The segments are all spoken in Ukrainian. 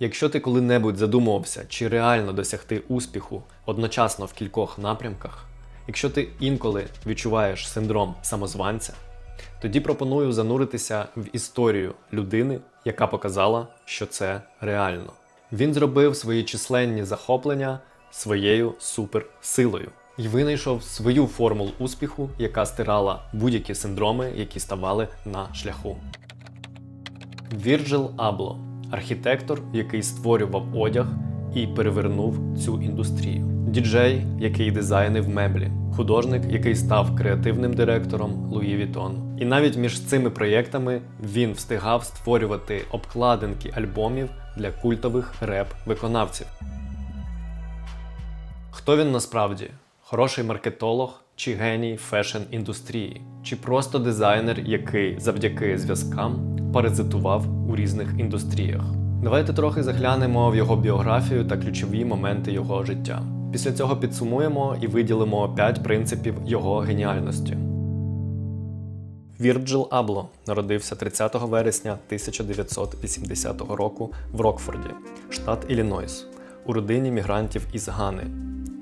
Якщо ти коли-небудь задумувався, чи реально досягти успіху одночасно в кількох напрямках, якщо ти інколи відчуваєш синдром самозванця, тоді пропоную зануритися в історію людини, яка показала, що це реально. Він зробив свої численні захоплення своєю суперсилою і винайшов свою формулу успіху, яка стирала будь-які синдроми, які ставали на шляху. Вірджил Абло архітектор, який створював одяг і перевернув цю індустрію. Діджей, який дизайнив меблі, художник, який став креативним директором Луї Вітон. І навіть між цими проєктами він встигав створювати обкладинки альбомів для культових реп-виконавців. Хто він насправді? Хороший маркетолог чи геній фешн-індустрії, чи просто дизайнер, який завдяки зв'язкам паразитував у різних індустріях. Давайте трохи заглянемо в його біографію та ключові моменти його життя. Після цього підсумуємо і виділимо 5 принципів його геніальності. Вірджил Абло народився 30 вересня 1980 року в Рокфорді, штат Іллінойс, у родині мігрантів із Гани.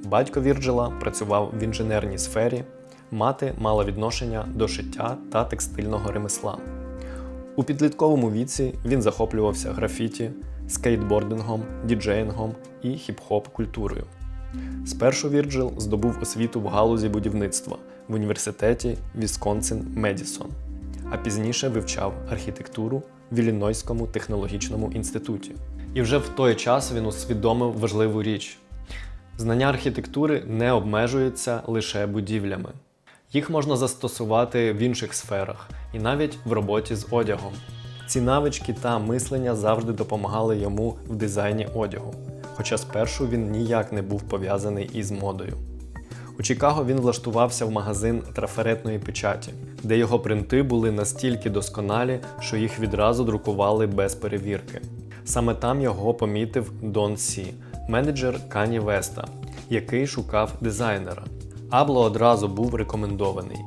Батько Вірджила працював в інженерній сфері, мати мала відношення до шиття та текстильного ремесла. У підлітковому віці він захоплювався графіті, скейтбордингом, діджеїнгом і хіп-хоп культурою. Спершу Вірджил здобув освіту в галузі будівництва в університеті Вісконсин Медісон, а пізніше вивчав архітектуру в Іллінойському технологічному інституті. І вже в той час він усвідомив важливу річ: знання архітектури не обмежуються лише будівлями. Їх можна застосувати в інших сферах і навіть в роботі з одягом. Ці навички та мислення завжди допомагали йому в дизайні одягу, хоча спершу він ніяк не був пов'язаний із модою. У Чикаго він влаштувався в магазин трафаретної печаті, де його принти були настільки досконалі, що їх відразу друкували без перевірки. Саме там його помітив Дон Сі, менеджер Кані Веста, який шукав дизайнера. Абло одразу був рекомендований,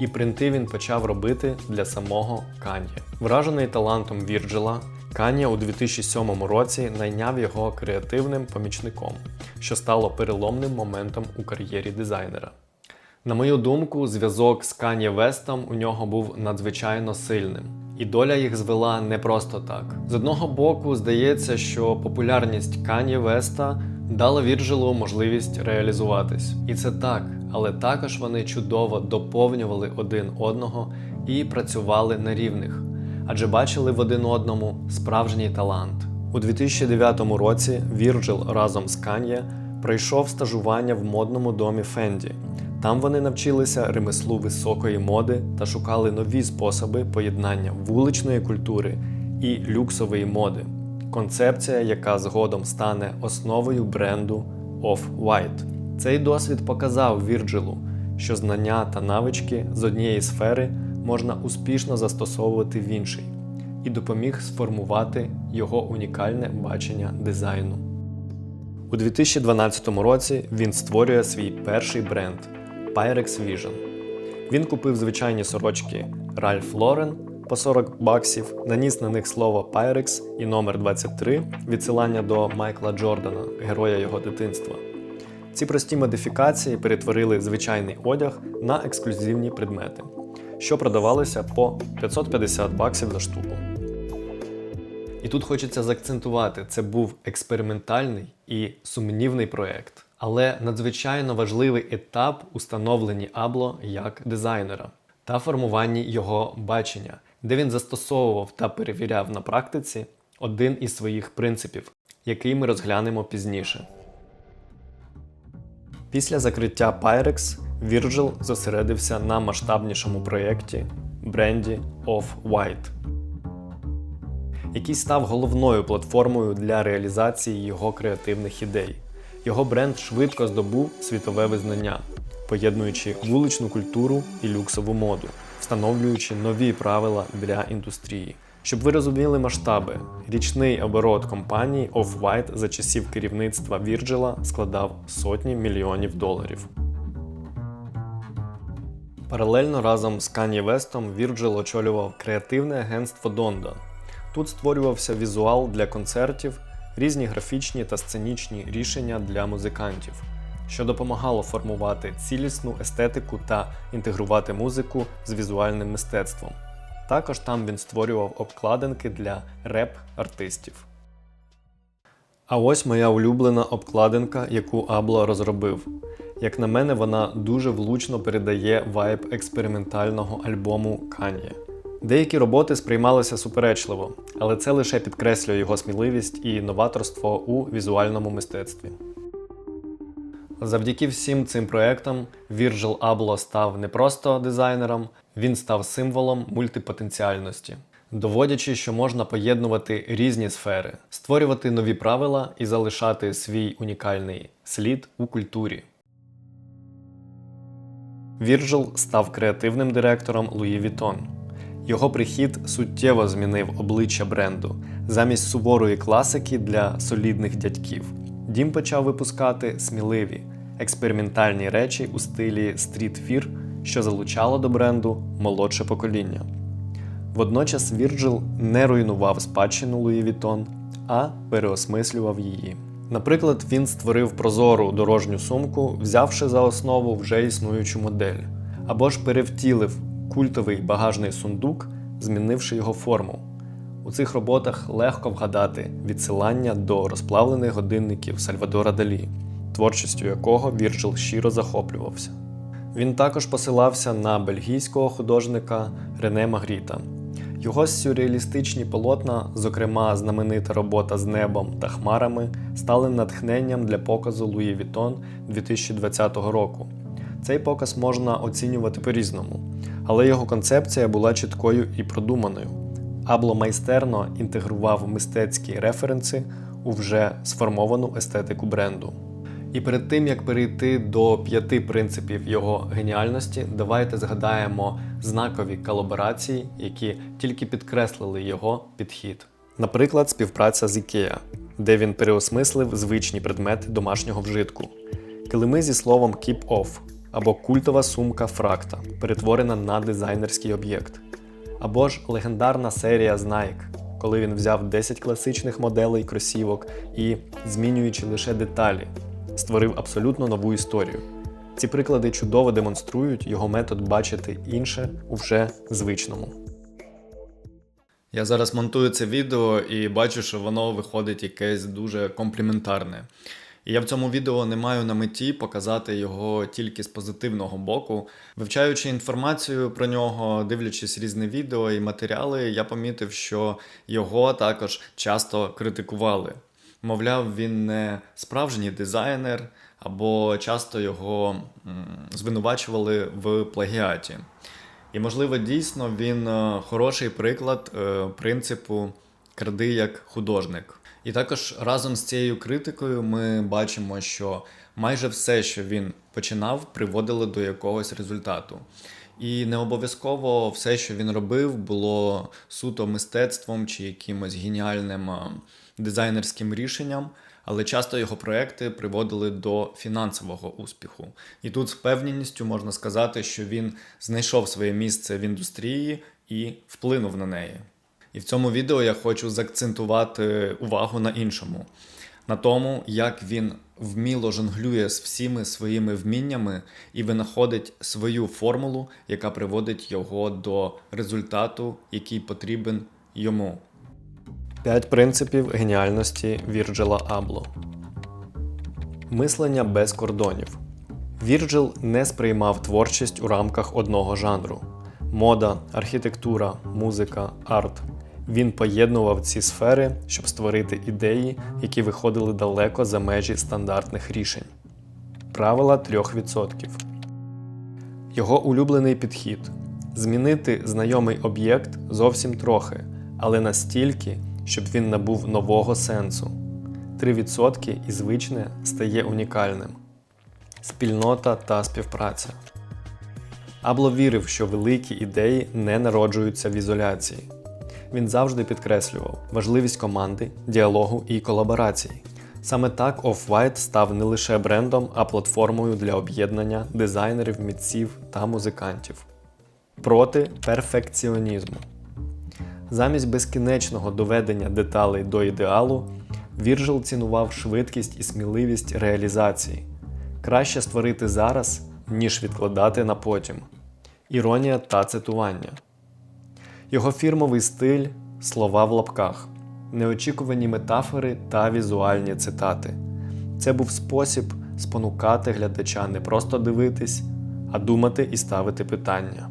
і принти він почав робити для самого Кан'є. Вражений талантом Вірджила, Кан'є у 2007 році найняв його креативним помічником, що стало переломним моментом у кар'єрі дизайнера. На мою думку, зв'язок з Кан'є Вестом у нього був надзвичайно сильним, і доля їх звела не просто так. З одного боку, здається, що популярність Кан'є Веста дала Вірджилу можливість реалізуватись. І це так, але також вони чудово доповнювали один одного і працювали на рівних, адже бачили в один одному справжній талант. У 2009 році Вірджил разом з Кан'є пройшов стажування в модному домі Фенді. Там вони навчилися ремеслу високої моди та шукали нові способи поєднання вуличної культури і люксової моди. Концепція, яка згодом стане основою бренду Off-White. Цей досвід показав Вірджилу, що знання та навички з однієї сфери можна успішно застосовувати в іншій, і допоміг сформувати його унікальне бачення дизайну. У 2012 році він створює свій перший бренд Pyrex Vision. Він купив звичайні сорочки Ralph Lauren по 40 баксів, наніс на них слово Pyrex і номер 23 відсилання до Майкла Джордана, героя його дитинства. Ці прості модифікації перетворили звичайний одяг на ексклюзивні предмети, що продавалися по 550 баксів за штуку. І тут хочеться заакцентувати, це був експериментальний і сумнівний проєкт, але надзвичайно важливий етап у Абло як дизайнера та формуванні його бачення, де він застосовував та перевіряв на практиці один із своїх принципів, який ми розглянемо пізніше. Після закриття Pyrex Virgil зосередився на масштабнішому проєкті бренді Off-White, який став головною платформою для реалізації його креативних ідей. Його бренд швидко здобув світове визнання, поєднуючи вуличну культуру і люксову моду, встановлюючи нові правила для індустрії. Щоб ви розуміли масштаби, річний оборот компанії Off-White за часів керівництва Вірджила складав сотні мільйонів доларів. Паралельно разом з Кані Вестом Вірджил очолював креативне агентство Дондо. Тут створювався візуал для концертів, різні графічні та сценічні рішення для музикантів, що допомагало формувати цілісну естетику та інтегрувати музику з візуальним мистецтвом. Також там він створював обкладинки для реп-артистів. А ось моя улюблена обкладинка, яку Абло розробив. Як на мене, вона дуже влучно передає вайб експериментального альбому Kanye. Деякі роботи сприймалися суперечливо, але це лише підкреслює його сміливість і новаторство у візуальному мистецтві. Завдяки всім цим проектам Virgil Abloh став не просто дизайнером, він став символом мультипотенціальності, доводячи, що можна поєднувати різні сфери, створювати нові правила і залишати свій унікальний слід у культурі. Вірджил став креативним директором Луї Vuitton. Його прихід суттєво змінив обличчя бренду. Замість суворої класики для солідних дядьків. Дім почав випускати сміливі, експериментальні речі у стилі стріт-фір, що залучало до бренду молодше покоління. Водночас Вірджил не руйнував спадщину Луї Vuitton, а переосмислював її. Наприклад, він створив прозору дорожню сумку, взявши за основу вже існуючу модель, або ж перевтілив культовий багажний сундук, змінивши його форму. У цих роботах легко вгадати відсилання до розплавлених годинників Сальвадора Далі, творчістю якого Вірджил щиро захоплювався. Він також посилався на бельгійського художника Рене Магріта. Його сюрреалістичні полотна, зокрема знаменита робота з небом та хмарами, стали натхненням для показу Луї Вітон 2020 року. Цей показ можна оцінювати по-різному, але його концепція була чіткою і продуманою. Абло майстерно інтегрував мистецькі референси у вже сформовану естетику бренду. І перед тим як перейти до п'яти принципів його геніальності, давайте згадаємо знакові колаборації, які тільки підкреслили його підхід. Наприклад, співпраця з IKEA, де він переосмислив звичні предмети домашнього вжитку, килими зі словом Keep Off або культова сумка Фракта, перетворена на дизайнерський об'єкт, або ж легендарна серія з Nike, коли він взяв 10 класичних моделей кросівок і, змінюючи лише деталі, створив абсолютно нову історію. Ці приклади чудово демонструють його метод бачити інше у вже звичному. Я зараз монтую це відео і бачу, що воно виходить якесь дуже компліментарне. І я в цьому відео не маю на меті показати його тільки з позитивного боку. Вивчаючи інформацію про нього, дивлячись різні відео і матеріали, я помітив, що його також часто критикували. Мовляв, він не справжній дизайнер, або часто його звинувачували в плагіаті. І, можливо, дійсно він е, хороший приклад е, принципу кради як художник. І також разом з цією критикою ми бачимо, що майже все, що він починав, приводило до якогось результату. І не обов'язково все, що він робив, було суто мистецтвом чи якимось геніальним дизайнерським рішенням, але часто його проекти приводили до фінансового успіху. І тут з впевненістю можна сказати, що він знайшов своє місце в індустрії і вплинув на неї. І в цьому відео я хочу заакцентувати увагу на іншому, на тому, як він вміло жонглює з всіми своїми вміннями і винаходить свою формулу, яка приводить його до результату, який потрібен йому. П'ять принципів геніальності Вірджила Абло. Мислення без кордонів. Вірджил не сприймав творчість у рамках одного жанру: мода, архітектура, музика, арт. Він поєднував ці сфери, щоб створити ідеї, які виходили далеко за межі стандартних рішень. Правила 3%. Його улюблений підхід змінити знайомий об'єкт зовсім трохи, але настільки, щоб він набув нового сенсу. 3% і звичне стає унікальним. Спільнота та співпраця. Абло вірив, що великі ідеї не народжуються в ізоляції. Він завжди підкреслював важливість команди, діалогу і колаборацій. Саме так Off-White став не лише брендом, а платформою для об'єднання дизайнерів, митців та музикантів. Проти перфекціонізму. Замість безкінечного доведення деталей до ідеалу, Вірджил цінував швидкість і сміливість реалізації. Краще створити зараз, ніж відкладати на потім. Іронія та цитування. Його фірмовий стиль слова в лапках, неочікувані метафори та візуальні цитати. Це був спосіб спонукати глядача не просто дивитись, а думати і ставити питання.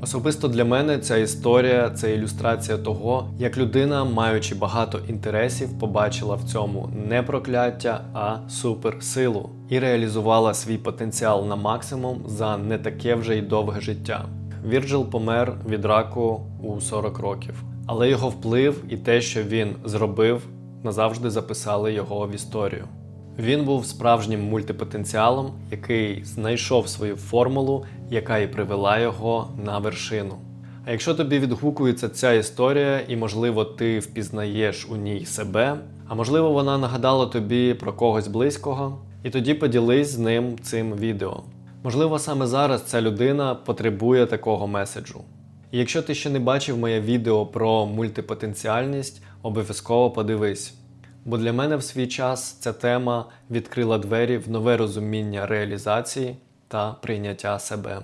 Особисто для мене ця історія це ілюстрація того, як людина, маючи багато інтересів, побачила в цьому не прокляття, а суперсилу і реалізувала свій потенціал на максимум за не таке вже й довге життя. Вірджил помер від раку у 40 років, але його вплив і те, що він зробив, назавжди записали його в історію. Він був справжнім мультипотенціалом, який знайшов свою формулу, яка і привела його на вершину. А якщо тобі відгукується ця історія, і, можливо, ти впізнаєш у ній себе, а можливо, вона нагадала тобі про когось близького, і тоді поділись з ним цим відео. Можливо, саме зараз ця людина потребує такого меседжу. Якщо ти ще не бачив моє відео про мультипотенціальність, обов'язково подивись. Бо для мене в свій час ця тема відкрила двері в нове розуміння реалізації та прийняття себе.